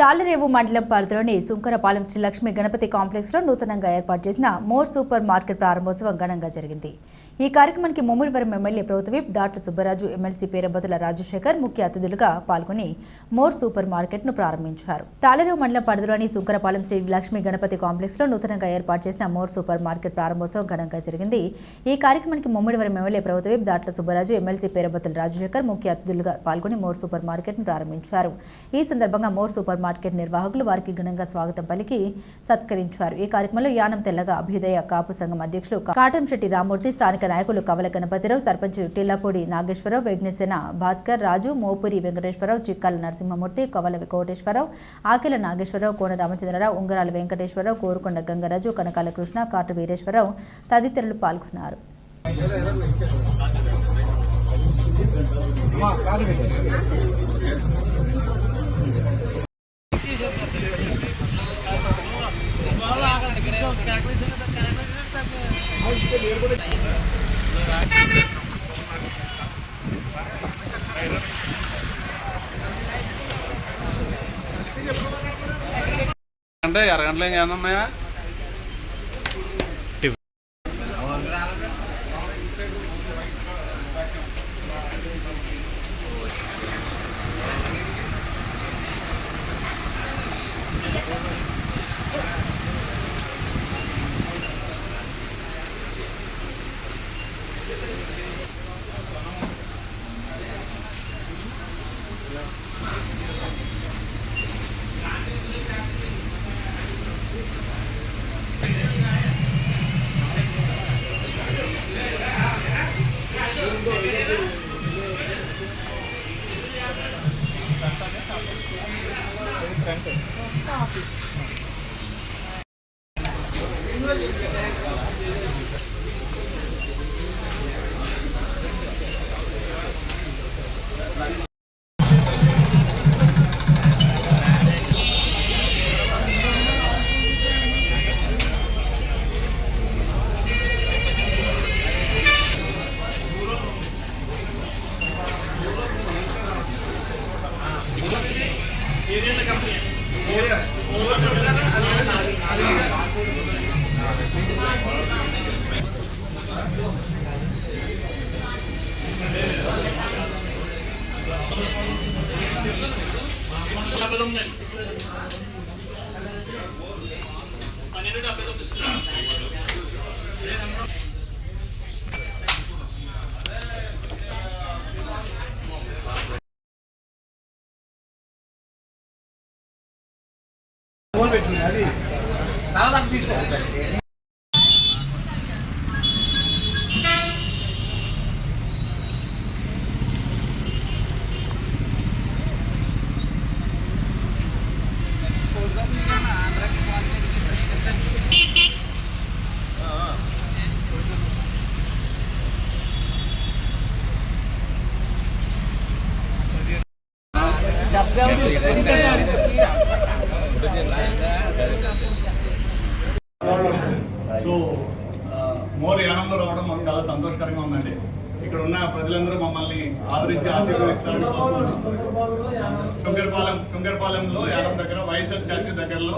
తాళ్ళరేవు మండలం పరిధిలోని సుంకరపాలెం శ్రీ లక్ష్మీ గణపతి కాంప్లెక్స్లో నూతనంగా ఏర్పాటు చేసిన మోర్ సూపర్ మార్కెట్ ప్రారంభోత్సవం ఘనంగా జరిగింది. ఈ కార్యక్రమానికి ముమ్మిడివరం ఎమ్మెల్యే ప్రభుత్వీప్ దాట్ల సుబ్బరాజు ఎమ్మెల్సీ పేరబతుల రాజశేఖర్ ముఖ్య అతిథులుగా పాల్గొని మోర్ సూపర్ మార్కెట్ను ప్రారంభించారు. తాళ్ళరేవు మండలం పరిధిలోని సుంకరపాలెం శ్రీ లక్ష్మీ గణపతి కాంప్లెక్స్లో నూతనంగా ఏర్పాటు చేసిన మోర్ సూపర్ మార్కెట్ ప్రారంభోత్సవం ఘనంగా జరిగింది. ఈ కార్యక్రమానికి ముమ్మిడివరం ఎమ్మెల్యే ప్రభుత్వీప్ దాట్ల సుబ్బరాజు ఎమ్మెల్సీ పేరబతుల రాజశేఖర్ ముఖ్య అతిథులుగా పాల్గొని మోర్ సూపర్ మార్కెట్ను ప్రారంభించారు. ఈ సందర్భంగా మోర్ సూపర్ మార్కెట్ నిర్వాహకులు వారికి ఘనంగా స్వాగతం పలికి సత్కరించారు. ఈ కార్యక్రమంలో యానం తెల్లగా అభ్యుదయ కాపు సంఘం అధ్యక్షులు కాటంశెట్టి రామూర్తి స్థానిక నాయకులు కవల గణపతిరావు సర్పంచ్ టిల్లపూడి నాగేశ్వరరావు విఘ్నేసేన భాస్కర్ రాజు మోపురి వెంకటేశ్వరరావు చిక్కాల నరసింహమూర్తి కవల కోటేశ్వరరావు ఆకిల నాగేశ్వరరావు కోన రామచంద్రరావు ఉంగరాల వెంకటేశ్వరరావు కోరుకొండ గంగరాజు కనకాల కృష్ణ కాటు వీరేశ్వరరావు తదితరులు పాల్గొన్నారు. అంటే అరగంటలో ఏమైనా ఉన్నాయా సో మోర్ యానంలో రావడం మాకు చాలా సంతోషకరంగా ఉందండి. ఇక్కడ ఉన్న ప్రజలందరూ మమ్మల్ని ఆదరించి ఆశీర్వదిస్తారని కోరుకుంటున్నాం. శంకరపాలెం యానం దగ్గర వైఎస్ఆర్ స్టాచ్యూ దగ్గరలో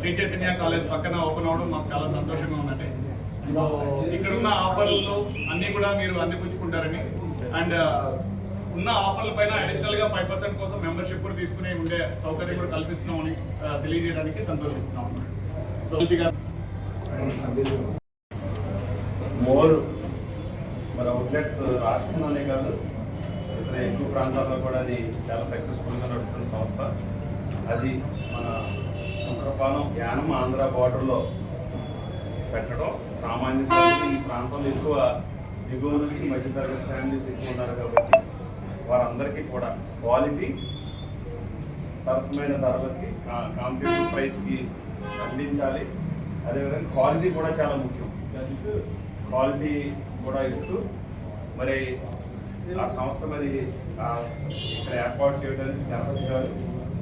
శ్రీ చైతన్య కాలేజ్ పక్కన ఓపెన్ అవడం మాకు చాలా సంతోషంగా ఉందండి. సో ఇక్కడ ఉన్న ఆఫర్లు అన్నీ కూడా మీరు అందిపుచ్చుకుంటారని. అండ్ ఉన్న ఆఫర్ల పైన అడిషనల్గా ఫైవ్ పర్సెంట్ కోసం మెంబర్షిప్ కూడా తీసుకునే ఉండే సౌకర్యం కూడా కల్పిస్తున్నామని అని తెలియజేయడానికి సంతోషిస్తున్నాం మోర్ మరి అవుట్లెట్స్ రాష్ట్రంలోనే కాదు ఇతర ఎక్కువ ప్రాంతాల్లో కూడా అది చాలా సక్సెస్ఫుల్గా నడుస్తున్న సంస్థ. అది మన శంకరపాలెం యానం ఆంధ్ర బార్డర్లో పెట్టడం. సామాన్య ఈ ప్రాంతంలో ఎక్కువ దిగువ నుంచి మధ్యతరగతి ఫ్యామిలీస్ ఎక్కువ ఉన్నారు కాబట్టి వారందరికీ కూడా క్వాలిటీ సరసమైన ధరలకి కాంపిటేటివ్ ప్రైస్కి అందించాలి. అదేవిధంగా క్వాలిటీ కూడా చాలా ముఖ్యం. క్వాలిటీ కూడా ఇస్తూ మరి ఆ సంస్థ మరి ఇక్కడ ఏర్పాటు చేయడానికి గణపతి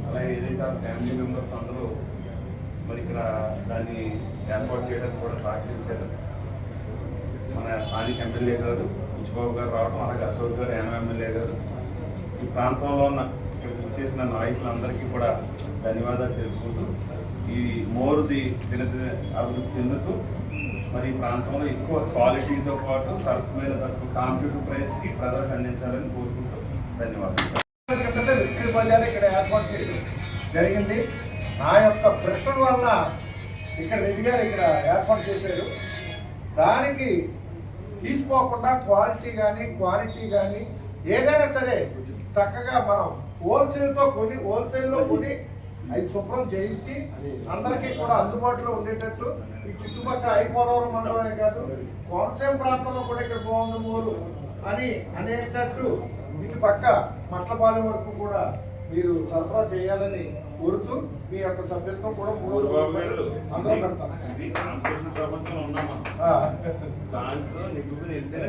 అలాగే ఏదైతే ఆ ఫ్యామిలీ మెంబర్స్ అందరూ మరి ఇక్కడ దాన్ని ఏర్పాటు చేయడానికి కూడా సహకరించారు. మన స్థానిక ఎమ్మెల్యే గారు బుచ్చిబాబు గారు రావడం అలాగే అశోక్ గారు యానం ఎమ్మెల్యే గారు ఈ ప్రాంతంలో ఉన్న చేసిన నాయకులందరికీ కూడా ధన్యవాదాలు తెలుపుకుంటూ ఈ మోరుది దినదిన అభివృద్ధి చెందుతూ మరి ఈ ప్రాంతంలో ఎక్కువ క్వాలిటీతో పాటు సరసమైన తక్కువ కాంపిటేటివ్ ప్రైస్కి ప్రజలకు అందించాలని కోరుకుంటూ ధన్యవాదాలు. విక్రీ బజార్ ఇక్కడ ఏర్పాటు చేయడం జరిగింది. నా యొక్క ప్రెషర్ వల్ల ఇక్కడ రెడ్డి గారు ఇక్కడ ఏర్పాటు చేశారు. దానికి తీసుకోకుండా క్వాలిటీ కానీ క్వాలిటీ కానీ ఏదైనా సరే చక్కగా మనం హోల్సేల్తో కొని హోల్సేల్లో కొని అవి శుభ్రం చేయించి అందరికీ కూడా అందుబాటులో ఉండేటట్లు ఈ చుట్టుపక్కల ఐపోలవరం మండలమే కాదు కోనసీమ ప్రాంతంలో కూడా ఇక్కడ బాగుంది మూలు అని అనేటట్లు ఇటు పక్క మట్లపాలెం వరకు కూడా మీరు సరఫరా చేయాలని కోరుతూ మీ యొక్క సభ్యులతో కూడా మూడు అందరూ పెడతాం. ఇది కాంపిటీషన్ ప్రపంచంలో ఉన్నాం మనం ఆ. దాంట్లో నిగ్గుకు వెళ్తేనే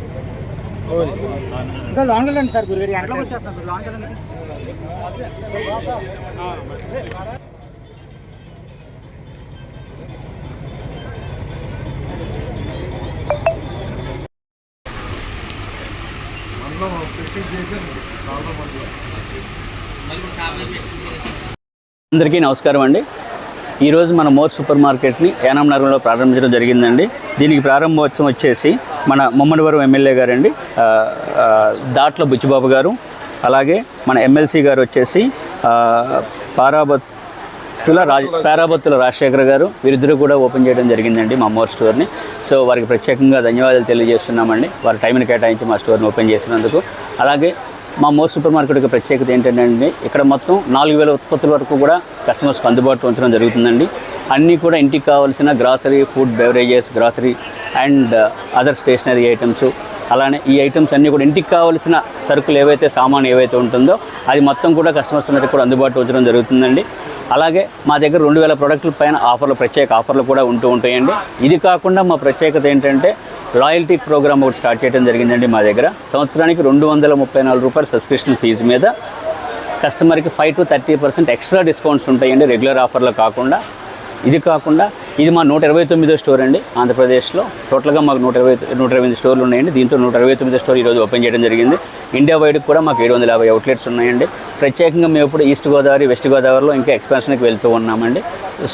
ఇంకా లాంగ్ వెళ్ళండి సార్ గురుగారు ఎండలోకి వచ్చేస్తాం లాంగ్ వెళ్ళండి. అందరికీ నమస్కారం అండి. ఈరోజు మన మోర్ సూపర్ మార్కెట్ని యానాం నగరంలో ప్రారంభించడం జరిగిందండి. దీనికి ప్రారంభోత్సవం వచ్చేసి మన ముమ్మడివరం ఎమ్మెల్యే గారండి. దాట్ల బుచ్చిబాబు గారు అలాగే మన ఎమ్మెల్సీ గారు వచ్చేసి పారాబత్తుల రాజ పారాబత్తుల రాజశేఖర్ గారు వీరిద్దరూ కూడా ఓపెన్ చేయడం జరిగిందండి మా అమ్మవారి స్టోర్ని. సో వారికి ప్రత్యేకంగా ధన్యవాదాలు తెలియజేస్తున్నామండి. వారి టైంని కేటాయించి మా స్టోర్ని ఓపెన్ చేసినందుకు. అలాగే మా మోర్ సూపర్ మార్కెట్ యొక్క ప్రత్యేకత ఏంటంటే అండి ఇక్కడ మొత్తం నాలుగు వేల ఉత్పత్తుల వరకు కూడా కస్టమర్స్కి అందుబాటులో ఉంచడం జరుగుతుందండి. అన్నీ కూడా ఇంటికి కావాల్సిన grocery food beverages grocery and other stationery items అలానే ఈ ఐటమ్స్ అన్నీ కూడా ఇంటికి కావాల్సిన సరుకులు ఏవైతే సామాన్ ఏవైతే ఉంటుందో అది మొత్తం కూడా కస్టమర్స్ అందరికీ కూడా అందుబాటులో ఉంచడం జరుగుతుందండి. అలాగే మా దగ్గర రెండు వేల ప్రోడక్ట్ల పైన ఆఫర్లు ప్రత్యేక ఆఫర్లు కూడా ఉంటూ ఉంటాయండి. ఇది కాకుండా మా ప్రత్యేకత ఏంటంటే లాయల్టీ ప్రోగ్రామ్ ఒకటి స్టార్ట్ చేయడం జరిగిందండి మా దగ్గర. సంవత్సరానికి రెండు వందల ముప్పై నాలుగు రూపాయల సబ్స్క్రిప్షన్ ఫీజు మీద కస్టమర్కి five to thirty percent extra discounts ఉంటాయండి రెగ్యులర్ ఆఫర్లు కాకుండా. ఇది కాకుండా ఇది మా నూట ఇరవై తొమ్మిదో స్టోర్ అండి ఆంధ్రప్రదేశ్లో. టోటల్గా మాకు నూట ఇరవై నూట ఇరవై ఎనిమిది స్టోర్లు ఉన్నాయండి. దీంతో నూట ఇరవై తొమ్మిది స్టోర్ ఈరోజు ఓపెన్ చేయడం జరిగింది. ఇండియా వైడ్ కూడా మాకు ఏడు వందల యాభై అవుట్లెట్స్ ఉన్నాయండి. ప్రత్యేకంగా మేము ఇప్పుడు ఈస్ట్ గోదావరి వెస్ట్ గోదావరిలో ఇంకా ఎక్స్పాన్షన్కి వెళ్తూ ఉన్నామండి.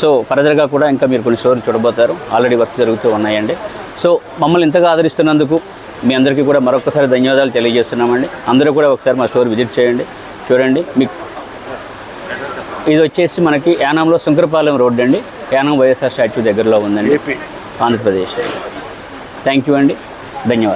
సో ఫర్దర్గా కూడా ఇంకా మీరు కొన్ని స్టోర్లు చూడబోతారు. ఆల్రెడీ వర్క్ జరుగుతూ ఉన్నాయండి. సో మమ్మల్ని ఇంతగా ఆదరిస్తున్నందుకు మీ అందరికీ కూడా మరొకసారి ధన్యవాదాలు తెలియజేస్తున్నామండి. అందరూ కూడా ఒకసారి మా స్టోర్ విజిట్ చేయండి. చూడండి మీకు ఇది వచ్చేసి మనకి యానంలో శంకరపాలెం రోడ్ అండి. యానం వైఎస్ఆర్ స్టాచ్యూ దగ్గరలో ఉందండి. ఆంధ్రప్రదేశ్. థ్యాంక్ యూ అండి. ధన్యవాదాలు.